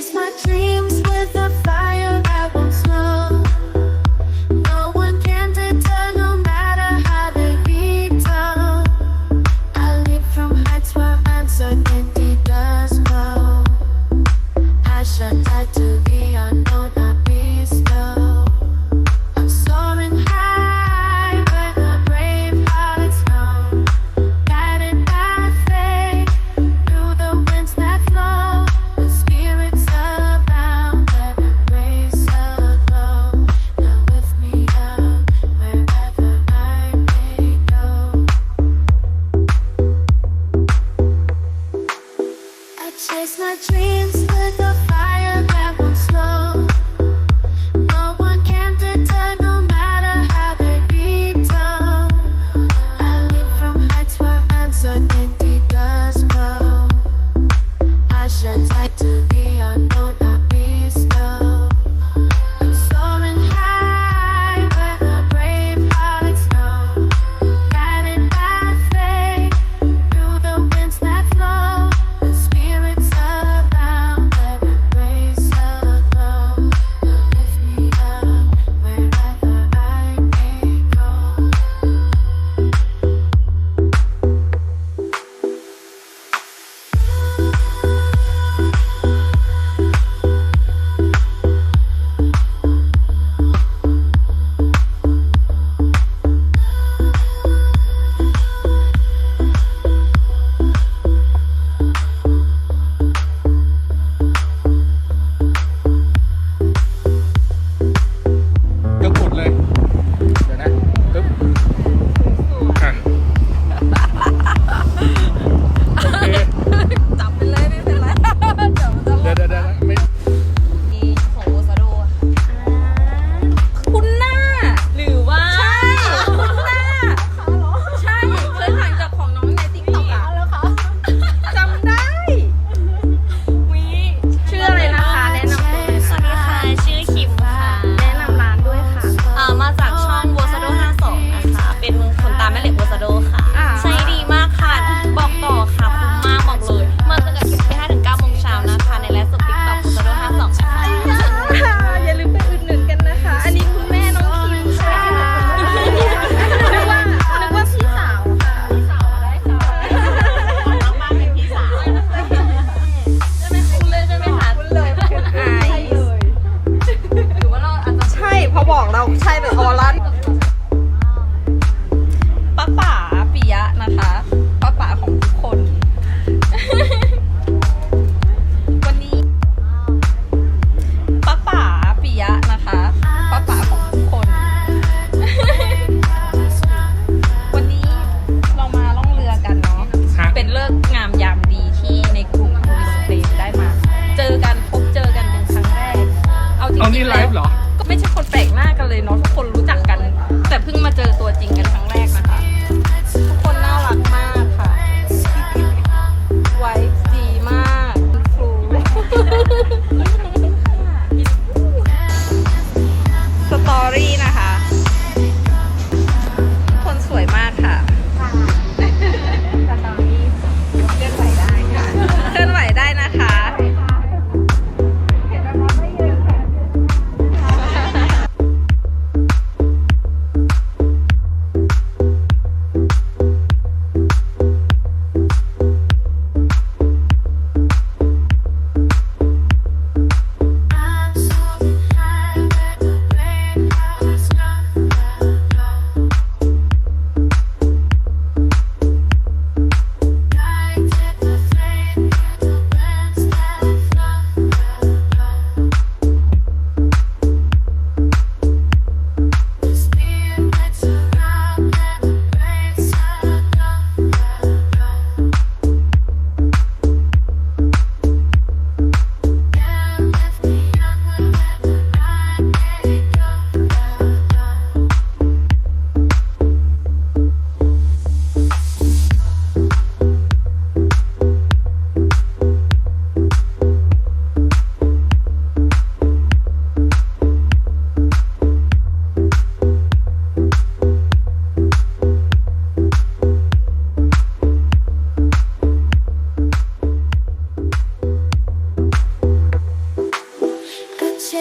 chase my dreams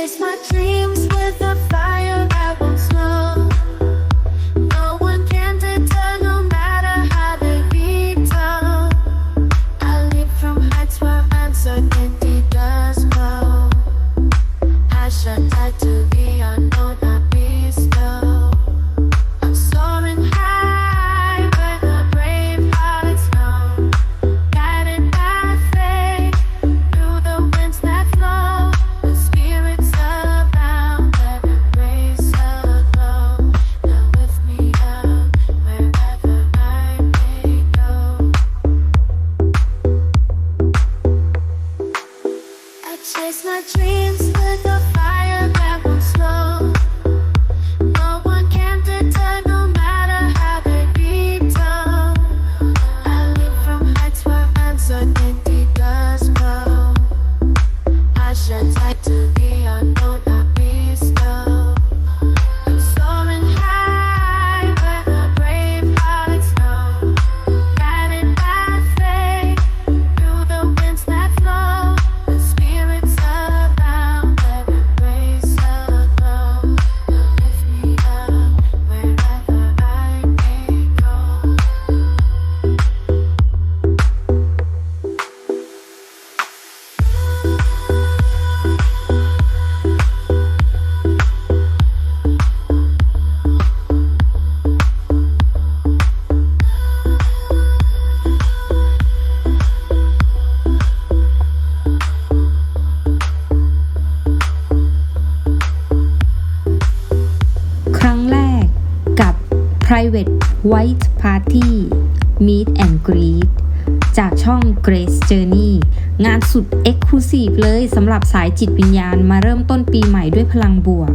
chase my dreams private white party meet and greet จากช่อง Grace Journey งานสุด Exclusive เลยสำหรับสายจิตวิญญาณมาเริ่มต้นปีใหม่ด้วยพลังบวก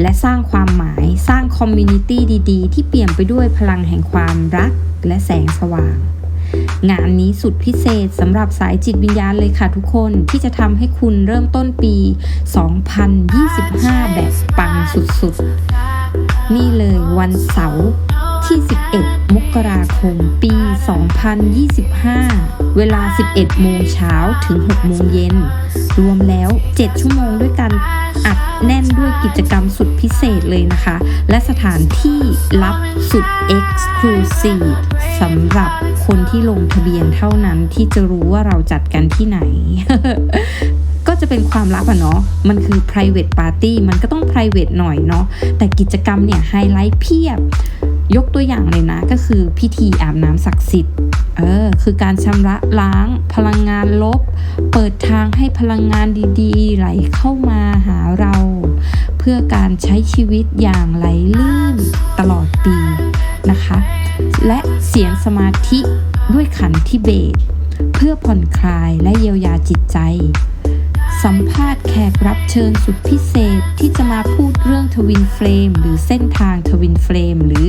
และสร้างความหมายสร้างคอมมูนิตี้ดีๆ ที่เปลี่ยมไปด้วยพลังแห่งความรักและแสงสว่าง งานนี้สุดพิเศษสำหรับสายจิตวิญญาณเลยค่ะทุกคนที่จะทำให้คุณเริ่มต้นปี 2025 แบบปังสุดๆ นี่เลยวันเสาร์ ที่ 11 มกราคม ปี 2025 เวลา 11 โมงเช้าถึง 6 โมงเย็น รวมแล้ว 7 ชั่วโมงด้วยกันอัดแน่นด้วยกิจกรรมสุดพิเศษเลยนะคะ และสถานที่ลับสุด Exclusive สำหรับคนที่ลงทะเบียนเท่านั้นที่จะรู้ว่าเราจัดกันที่ไหน ก็จะเป็นความลับอะเนาะ มันคือ private party มันก็ต้อง private หน่อยเนาะ แต่กิจกรรมเนี่ยไฮไลท์เพียบ ยกตัวอย่างเลยนะก็คือพิธีอาบน้ำศักดิ์สิทธิ์เออคือการชำระล้างพลังงานลบ เปิดทางให้พลังงานดีๆ ไหลเข้ามาหาเรา เพื่อการใช้ชีวิตอย่างไหลลื่นตลอดปีนะคะ และเสียงสมาธิด้วยขันทิเบต เพื่อผ่อนคลายและเยียวยาจิตใจ สัมภาษณ์แขกรับเชิญสุดพิเศษที่จะมาพูดเรื่องทวินเฟลมหรือเส้นทางทวินเฟลมหรือ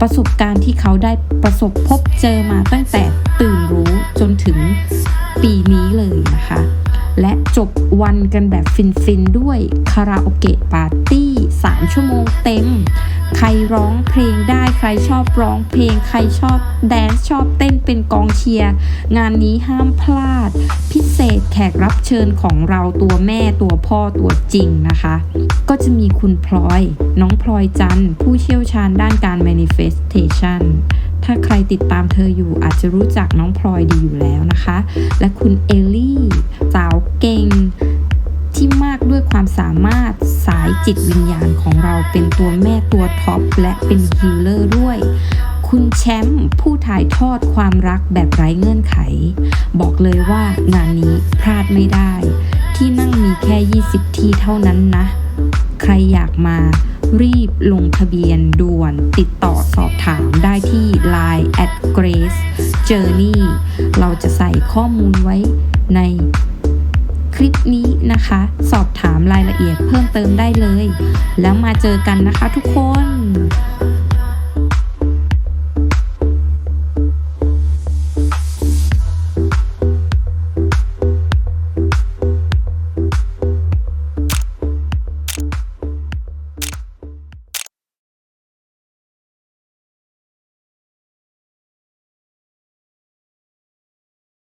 ประสบการณ์ที่เขาได้ประสบพบเจอมาตั้งแต่ตื่นรู้จนถึงปีนี้เลยนะคะ และจบวันกันแบบฟินๆด้วยคาราโอเกะปาร์ตี้ 3 ชั่วโมงเต็ม ใครร้องเพลงได้ใครชอบร้องเพลง ใครชอบแดนซ์ชอบเต้นเป็นกองเชียร์ งานนี้ห้ามพลาด พิเศษแขกรับเชิญของเราตัวแม่ตัวพ่อตัวจริงนะคะ ก็จะมีคุณพลอย น้องพลอยจันต์ผู้เชี่ยวชาญด้านการ manifestation ถ้าใครติดตามเธออยู่อาจจะรู้จักน้องพลอยดีอยู่แล้วนะคะ และคุณเอลลี่สาวเก่งที่มากด้วยความสามารถสายจิตวิญญาณของเราเป็นตัวแม่ตัวท็อปและเป็นฮีลเลอร์ด้วย คุณแชมป์ผู้ถ่ายทอดความรักแบบไร้เงื่อนไข บอกเลยว่างานนี้พลาดไม่ได้ ที่นั่งมีแค่ 20 ที่เท่านั้นนะ ใครอยากมา รีบลงทะเบียนด่วนติดต่อสอบถามได้ที่ Line at Grace Journey เราจะใส่ข้อมูลไว้ในคลิปนี้นะคะ สอบถามรายละเอียดเพิ่มเติมได้เลย แล้วมาเจอกันนะคะทุกคน